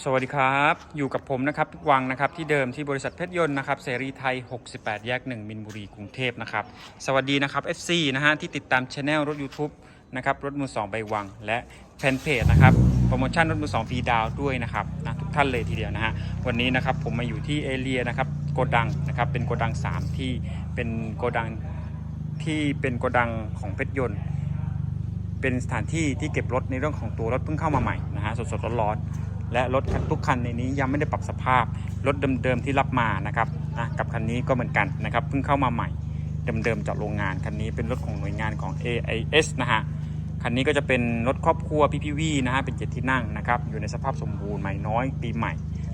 สวัสดีครับ อยู่กับผมนะครับวังนะครับที่เดิมที่บริษัทเพชรยนต์นะครับเสรีไทย 68 แยก 1 มินบุรีกรุงเทพนะครับ สวัสดีนะครับ FC นะฮะที่ติดตามช anel รถ YouTube นะครับรถมือ2ใบวัง และแฟนเพจนะครับโปรโมชั่นรถมือ2ฟรีดาวด้วยนะครับนะทุกท่านเลยทีเดียวนะฮะวันนี้นะครับผมมาอยู่ที่เอเรียนะครับโกดังนะครับเป็นโกดัง 3 ที่เป็นโกดังที่เป็นโกดังของเพชรยนต์ เป็นสถานที่ที่เก็บรถในเรื่องของตัวรถเพิ่งเข้ามาใหม่นะฮะสดๆร้อนๆ และรถทุกคันในนี้ยังไม่ได้ปรับสภาพ รถเดิมๆที่รับมานะครับนะกับคันนี้ก็เหมือนกันนะครับเพิ่งเข้ามาใหม่เดิมๆจากโรงงานคันนี้เป็นรถของหน่วยงานของ AIS นะฮะคันนี้ก็จะเป็นรถครอบครัว PPV นะฮะเป็นเจ็ดที่นั่งนะครับอยู่ในสภาพสมบูรณ์ใหม่น้อยปีใหม่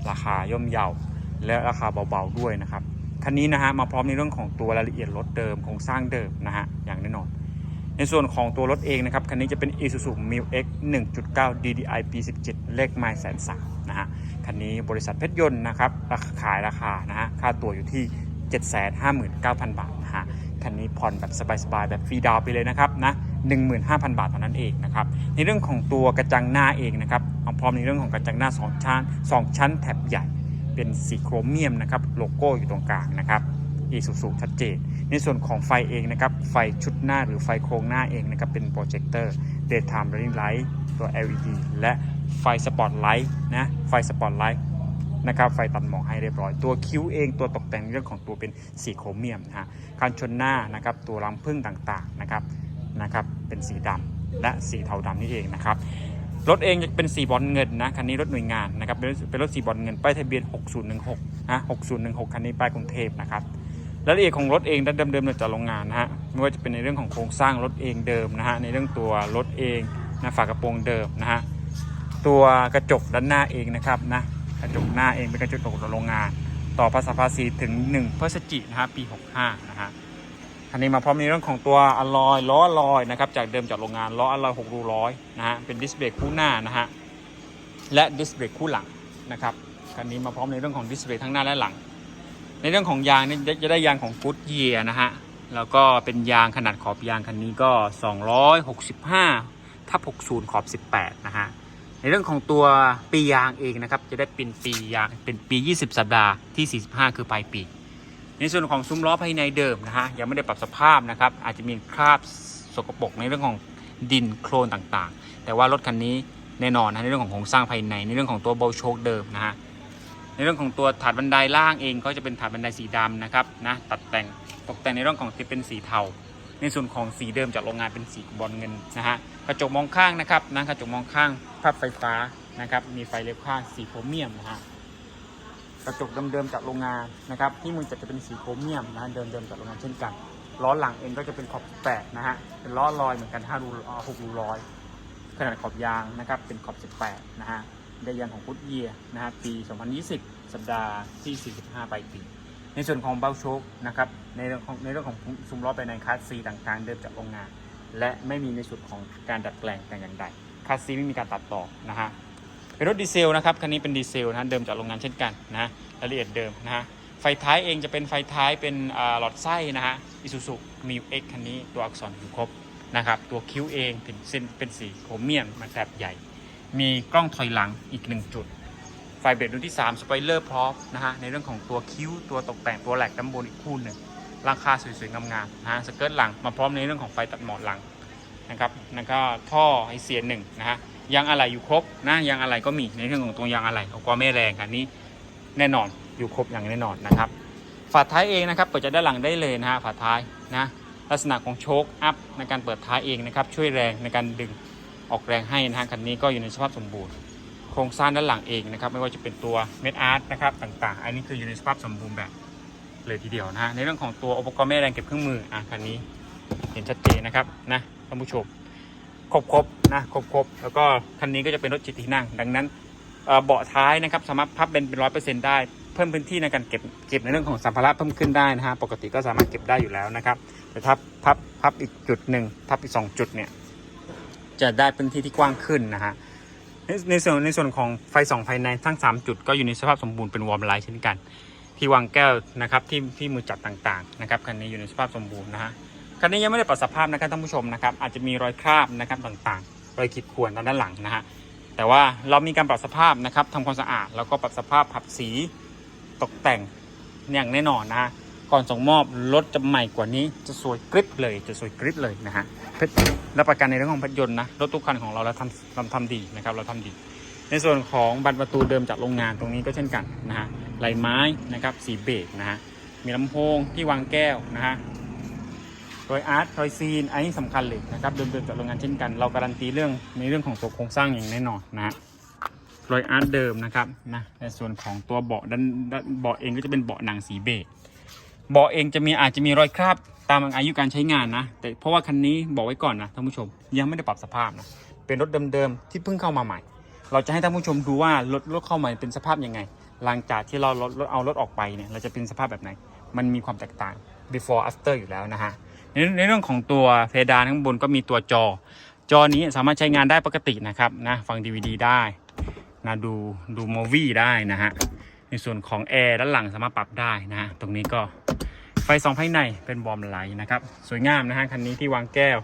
ราคาย่อมเยาและราคาเบาๆด้วยนะครับคันนี้นะฮะมาพร้อมในเรื่องของตัวรายละเอียดรถเดิมโครงสร้างเดิมนะฮะอย่างแน่นอน ในส่วนของตัวรถเองนะครับ คันนี้จะเป็น Isuzu m i l X 1.9 DDI ปี17 เลขไมล์แสนสามนะฮะ คันนี้บริษัทเพชรยนต์นะครับราคาขายราคานะฮะ ค่าตัวอยู่ที่ 759,000 บาทนะฮะ คันนี้ผ่อนแบบสบายๆ แบบฟรีดาวไปเลยนะครับนะ15,000 บาทเท่านั้นเองนะครับ ในเรื่องของตัวกระจังหน้าเองนะครับพร้อมในเรื่องของกระจังหน้า 2 ชั้น 2 ชั้นแถบใหญ่ เป็นสีโครเมียมนะครับ โลโก้อยู่ตรงกลางนะครับอีสุสุชัดเจน ในส่วนของไฟเองนะครับ ไฟชุดหน้าหรือไฟโครงหน้าเองนะครับ เป็นโปรเจคเตอร์ daytime running light ตัว LED และไฟสปอตไลท์นะ ไฟสปอตไลท์นะครับไฟตัดหมอกให้เรียบร้อย ตัวคิ้วเองตัวตกแต่งเรื่องของตัวเป็นสีโครเมียมนะฮะการชนหน้านะครับตัวลำพึ่งต่างๆนะครับนะครับเป็นสีดำและสีเทาดำนี่เองนะครับรถเองจะเป็นสีบอลเงินนะคันนี้รถหน่วยงานนะครับเป็นรถสีบอลเงินป้ายทะเบียน 6016นะ6016 คันนี้ป้ายกรุงเทพนะครับ รายละเอียดของรถเองด้านเดิมๆจากโรงงานนะฮะไม่ว่าจะเป็นในเรื่องของโครงสร้างรถเองเดิมนะฮะในเรื่องตัวรถเองนะฝากระโปรงเดิมนะฮะตัวกระจกด้านหน้าเองนะครับนะกระจกหน้าเองเป็นกระจกของโรงงาน ต่อภาษาภาษีถึง1พฤศจิกนะฮะปี 65 นะฮะอันนี้มาพร้อมในเรื่องของตัวอะลอยล้ออะลอยนะครับจากเดิมจากโรงงานล้ออะลอย6รูร้อยนะฮะเป็นดิสเบรกคู่หน้านะฮะและดิสเบรกคู่หลังนะครับคันนี้มาพร้อมในเรื่องของดิสเบรกทั้งหน้าและหลัง ในเรื่องของยางนี่จะได้ยางของ Good Year นะฮะ แล้วก็เป็นยางขนาดขอบยางคันนี้ก็ 265ทับ60 ขอบ 18 นะฮะ ในเรื่องของตัวปียางเองนะครับ จะได้เป็นปียางเป็นปี 20 สัปดาห์ที่ 45 คือปลายปี ในส่วนของซุ้มล้อภายในเดิมนะฮะ ยังไม่ได้ปรับสภาพนะครับ อาจจะมีคราบสกปรกในเรื่องของดินโคลนต่างๆ แต่ว่ารถคันนี้แน่นอนนะในเรื่องของโครงสร้างภายในในเรื่องของตัวเบลโชคเดิมนะฮะ ในเรื่องของตัวถาดบันไดล่างเองก็จะเป็นถาดบันไดสีดำนะครับนะตัดแต่งตกแต่งในเรื่องของที่เป็นสีเทาในส่วนของสีเดิมจากโรงงานเป็นสีบอลเงินนะฮะกระจกมองข้างนะครับนะกระจกมองข้างพับไฟฟ้านะครับมีไฟเล็บข้างสีโครเมียมนะฮะกระจกเดิมๆจากโรงงานนะครับที่มือจัดจะเป็นสีโครเมียมนะเดิมๆจากโรงงานเช่นกันล้อหลังเองก็จะเป็นขอบแปดนะฮะเป็นล้อลอยเหมือนกัน5รูหกรูร้อยขนาดขอบยางนะครับเป็นขอบ 18 นะฮะ ได้ยางของพุทเยียนะฮะปี 2020 สัปดาห์ที่ 45ปลายปี ในส่วนของเบลโชคนะครับในเรื่องของในเรื่องของซุ้มล้อภายในคาสซีต่างๆ เดิมจากโรงงาน และไม่มีในส่วนของการดัดแปลงแต่อย่างใดคาสซีไม่มีการตัดต่อนะฮะเป็นรถดีเซลนะครับคันนี้เป็นดีเซลนะเดิมจากโรงงานเช่นกันนะรายละเอียดเดิมนะฮะไฟท้ายเองจะเป็นไฟท้ายเป็นหลอดไส้นะฮะอิซูซุมิวเอ็กคันนี้ตัวอักษรอยู่ครบนะครับตัวคิ้วเองเป็นเส้นเป็นสีโครเมียมมาแบบใหญ่ มีกล้องถอยหลังอีกหนึ่งจุด ไฟเบรกรุ่นที่ 3 สไปเลอร์พร้อมนะฮะ ในเรื่องของตัวคิ้ว ตัวตกแต่งตัวแหลกด้านบนอีกคู่หนึ่งราคาสวยๆงามๆนะฮะสเกิร์ตหลังมาพร้อมในเรื่องของไฟตัดหมอกหลังนะครับแล้วก็ท่อไอเสียหนึ่งนะฮะยางอะไหล่อยู่ครบนะยางอะไหล่ก็มีในเรื่องของตัวยางอะไหล่เอาความไม่แรงอันนี้แน่นอนอยู่ครบอย่างแน่นอนนะครับฝาท้ายเองนะครับเปิดจากด้านหลังได้เลยนะฮะฝาท้ายนะลักษณะของโชคอัพในการเปิดท้ายเองนะครับช่วยแรงในการดึง ออกแรงให้นะฮะคันนี้ก็อยู่ในสภาพสมบูรณ์ โครงสร้างด้านหลังเองนะครับ ไม่ว่าจะเป็นตัวเม็ดอาร์ตนะครับต่างๆ อันนี้คืออยู่ในสภาพสมบูรณ์แบบเลยทีเดียวนะฮะในเรื่องของตัวอุปกรณ์แม่แรงเก็บเครื่องมืออะคันนี้เห็นชัดเจนนะครับนะท่านผู้ชมครบครบๆนะครบครบๆแล้วก็คันนี้ก็จะเป็นรถจิตที่นั่ง ดังนั้นเอ่อเบาะท้ายนะครับสามารถพับเป็นเป็นร้อยเปอร์เซ็นต์ได้เพิ่มพื้นที่ในการเก็บเก็บในเรื่องของสัมภาระเพิ่มขึ้นได้นะฮะปกติก็สามารถเก็บได้อยู่แล้วนะครับแต่ถ้าพับพับอีกจุดหนึ่งพับอีกสองจุดเนี่ย จะได้พื้นที่ที่กว้างขึ้นนะฮะในในส่วนในส่วนของไฟส่องภายในทั้ง 3 จุดก็อยู่ในสภาพสมบูรณ์เป็นวอร์มไลท์เช่นกัน ที่วางแก้วนะครับที่ที่มือจับต่างๆนะครับคันนี้อยู่ในสภาพสมบูรณ์นะฮะคันนี้ยังไม่ได้ปรับสภาพนะครับท่านผู้ชมนะครับอาจจะมีรอยคราบนะครับต่างๆ รอยขีดข่วนตามด้านหลังนะฮะแต่ว่าเรามีการปรับสภาพนะครับทำความสะอาดแล้วก็ปรับสภาพผัดสีตกแต่งอย่างแน่นอนนะฮะก่อนส่งมอบรถจะใหม่กว่านี้จะสวยกริบเลยจะสวยกริบเลยนะฮะเพชร รับประกันในเรื่องของพัดยนต์นะรถทุกคันของเราเราทำเราทำดีนะครับเราทำดี ในส่วนของบานประตูเดิมจากโรงงานตรงนี้ก็เช่นกันนะฮะลายไม้นะครับสีเบจนะฮะมีลำโพงที่วางแก้วนะฮะรอยอาร์ตรอยซีนอันนี้สำคัญเลยนะครับเดิมๆจากโรงงานเช่นกัน เราการันตีเรื่องในเรื่องของตัวโครงสร้างอย่างแน่นอนนะฮะรอยอาร์ตเดิมนะครับนะในส่วนของตัวเบาะด้านด้านเบาะเองก็จะเป็นเบาะหนังสีเบจเบาะเองจะมีอาจจะมีรอยคราบ ตามอายุการใช้งานนะ แต่เพราะว่าคันนี้บอกไว้ก่อนนะท่านผู้ชมยังไม่ได้ปรับสภาพนะเป็นรถเดิมๆที่เพิ่งเข้ามาใหม่ เราจะให้ท่านผู้ชมดูว่ารถรถเข้ามาเป็นสภาพยังไง หลังจากที่เรารถรถเอารถออกไปเนี่ยเราจะเป็นสภาพแบบไหน มันมีความแตกต่าง before after อยู่แล้วนะฮะในในเรื่องของตัวเพดานข้างบนก็มีตัวจอ จอนี้สามารถใช้งานได้ปกตินะครับนะฟัง DVD ได้นะดูดูมูวี่ได้นะฮะในส่วนของแอร์ด้านหลังสามารถปรับได้นะฮะตรงนี้ก็ ฟสองภายในเป็นบอมไลท์นะครับ สวยงามนะฮะคันนี้ที่วางแก้ว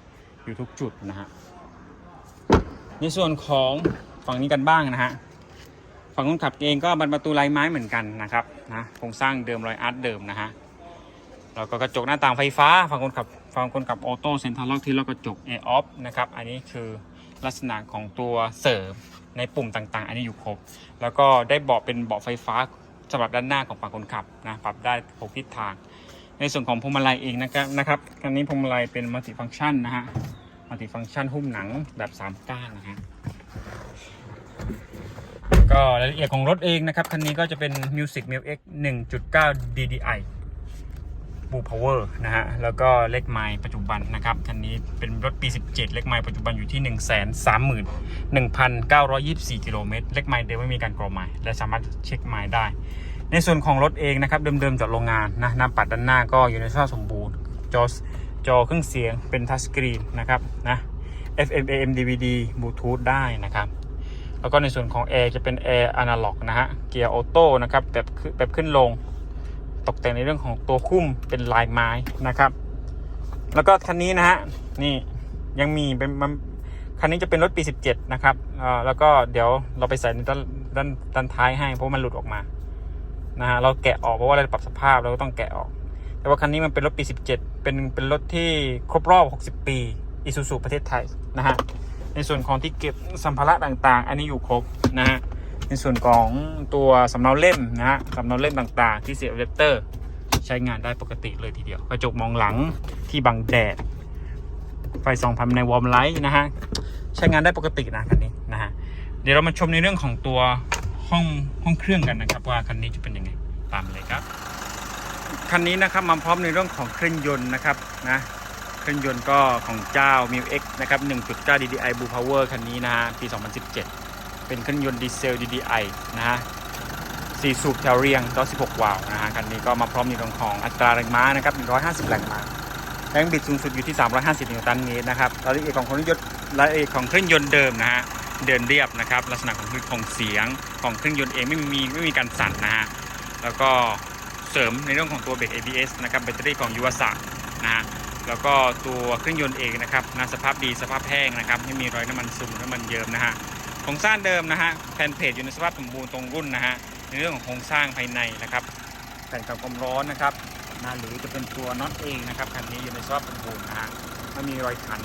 อยู่ทุกจุดนะฮะในส่วนของฝั่งนี้กันบ้างนะฮะฝั่งคนขับเองก็บานประตูลายไม้เหมือนกันนะครับนะโครงสร้างเดิมรอยอาร์ตเดิมนะฮะแล้วก็กระจกหน้าต่างไฟฟ้าฝั่งคนขับฝั่งคนขับออโต้เซ็นทรัลล็อกที่ล็อกกระจกเอออฟนะครับอันนี้คือลักษณะของตัวเสริมในปุ่มต่างๆ อันนี้อยู่ครบ แล้วก็ได้เบาะเป็นเบาะไฟฟ้าสำหรับด้านหน้าของฝั่งคนขับนะปรับได้หกทิศทาง ในส่วนของพวงมาลัยเองนะครับนะครับคันนี้พวงมาลัยเป็นมัลติฟังชันนะฮะมัลติฟังชันหุ้มหนังแบบสามก้านนะฮะก็รายละเอียดของรถเองนะครับคันนี้ก็จะเป็น Music m i l X 1.9 DDI Blue Power นะฮะ แล้วก็เลขไมล์ปัจจุบันนะครับ คันนี้เป็นรถปี 17 เลขไมล์ปัจจุบันอยู่ที่ 131,924 กิโลเมตร เลขไมล์เดิมไม่มีการกรอไมล์และสามารถเช็คไมล์ได้ ในส่วนของรถเองนะครับเดิมๆจากโรงงานนะหน้าปัดด้านหน้าก็อยู่ในสภาพสมบูรณ์จอจอเครื่องเสียงเป็นทัชสกรีนนะครับนะ FM AM DVD Bluetooth ได้นะครับแล้วก็ในส่วนของแอร์จะเป็นแอร์อนาล็อกนะฮะเกียร์ออโต้นะครับแบบขึ้นแบบขึ้นลงตกแต่งในเรื่องของตัวคุ้มเป็นลายไม้นะครับ แล้วก็คันนี้นะฮะนี่ยังมีเป็นมันคันนี้จะเป็นรถปี 17 นะครับเออแล้วก็เดี๋ยวเราไปใส่ในด้านด้านด้านท้ายให้เพราะมันหลุดออกมา นะฮะเราแกะออกเพราะว่าเราปรับสภาพเราก็ต้องแกะออก แต่ว่าคันนี้มันเป็นรถปี 17 เป็นเป็นรถที่ครบรอบ 60 ปีอิซูซูประเทศไทยนะฮะในส่วนของที่เก็บสัมภาระต่างๆ อันนี้อยู่ครบนะฮะในส่วนของตัวสำเนาเล่มนะฮะสำเนาเล่มต่างๆ ที่เสียบเลเตอร์ใช้งานได้ปกติเลยทีเดียว กระจกมองหลังที่บังแดด ไฟส่องภายในวอร์มไลท์นะฮะ ใช้งานได้ปกตินะคันนี้นะฮะ เดี๋ยวเรามาชมในเรื่องของตัว ห้องห้องเครื่องกันนะครับ ว่าคันนี้จะเป็นยังไงตามเลยครับ คันนี้นะครับมาพร้อมในเรื่องของเครื่องยนต์นะครับนะเครื่องยนต์ก็ของเจ้า m i x นะครับ 1.9 DDI Blue Power คันนี้นะฮะปี 2017 เป็นเครื่องยนต์ดีเซล DDI นะฮะ4สูบแถวเรียงต่อ16 วาล์วนะฮะคันนี้ก็มาพร้อมในเรื่องของอัตราแรงม้านะครับ150 แรงม้าแรงบิดสูงสุดอยู่ที่ 350 นิวตันเมตรนะครับรายละเอียดของเครื่องยนต์รายละเอียดของเครื่องยนต์เดิมนะฮะเดินเรียบนะครับ ลักษณะของของเสียง ของเครื่องยนต์เองไม่มีไม่มีการสั่นนะฮะ แล้วก็เสริมในเรื่องของตัวเบรก ABS นะครับแบตเตอรี่ของยูวาสะนะฮะแล้วก็ตัวเครื่องยนต์เองนะครับนะสภาพดีสภาพแห้งนะครับไม่มีรอยน้ำมันซึมน้ำมันเยิ้มนะฮะโครงสร้างเดิมนะฮะแผ่นเพจอยู่ในสภาพสมบูรณ์ตรงรุ่นนะฮะในเรื่องของโครงสร้างภายในนะครับแผ่นกันความร้อนนะครับนะหรือจะเป็นตัวน็อตเองนะครับคันนี้อยู่ในสภาพสมบูรณ์นะฮะไม่มีรอยขัน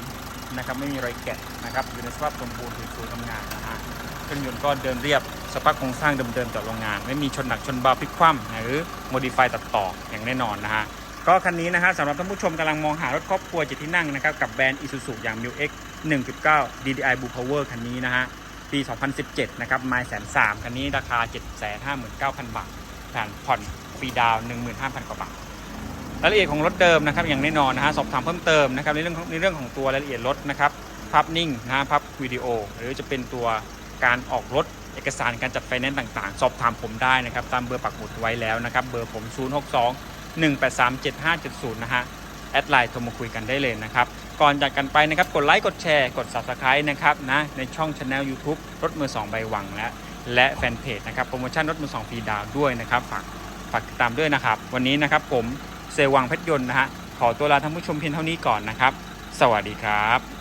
นะครับไม่มีรอยแกะนะครับอยู่ในสภาพสมบูรณ์สวยๆทำงานนะฮะเครื่องยนต์ก็เดินเรียบ สภาพโครงสร้างเดิมๆจากโรงงาน ไม่มีชนหนักชนเบาพลิกคว่ำหรือโมดิฟายตัดต่ออย่างแน่นอนนะฮะก็คันนี้นะฮะสำหรับท่านผู้ชมกำลังมองหารถครอบครัวเจ็ดที่นั่งนะครับกับแบรนด์ Isuzu อย่าง m i l X 1.9 DDI Blue Power คันนี้นะฮะปี 2017 นะครับไมล์แสนสามคันนี้ราคา 759,000 บาทแผนผ่อนฟรีดาวน์15,000 กว่าบาทรายละเอียดของรถเดิมนะครับอย่างแน่นอนนะฮะสอบถามเพิ่มเติมนะครับในเรื่องในเรื่องของตัวรายละเอียดรถนะครับภาพนิ่งนะฮะภาพวิดีโอ หรือจะเป็นตัวการออกรถ เอกสารการจัดไฟแนนซ์ต่างๆ สอบถามผมได้นะครับ ตามเบอร์ปักหมุดไว้แล้วนะครับ เบอร์ผม 062 1837570 นะฮะ แอดไลน์โทรมาคุยกันได้เลยนะครับ ก่อนจากกันไปนะครับ กดไลค์ กดแชร์ กด Subscribe นะครับนะในช่องช anel YouTube รถมือ 2 ใบหวังและและแฟนเพจนะครับ โปรโมชั่นรถมือ 2 ฟรีดาวด้วยนะครับ ฝากฝากติดตามด้วยนะครับ วันนี้นะครับผมเซวังเพชรยนต์นะฮะ ขอตัวลาท่านผู้ชมเพียงเท่านี้ก่อนนะครับ สวัสดีครับ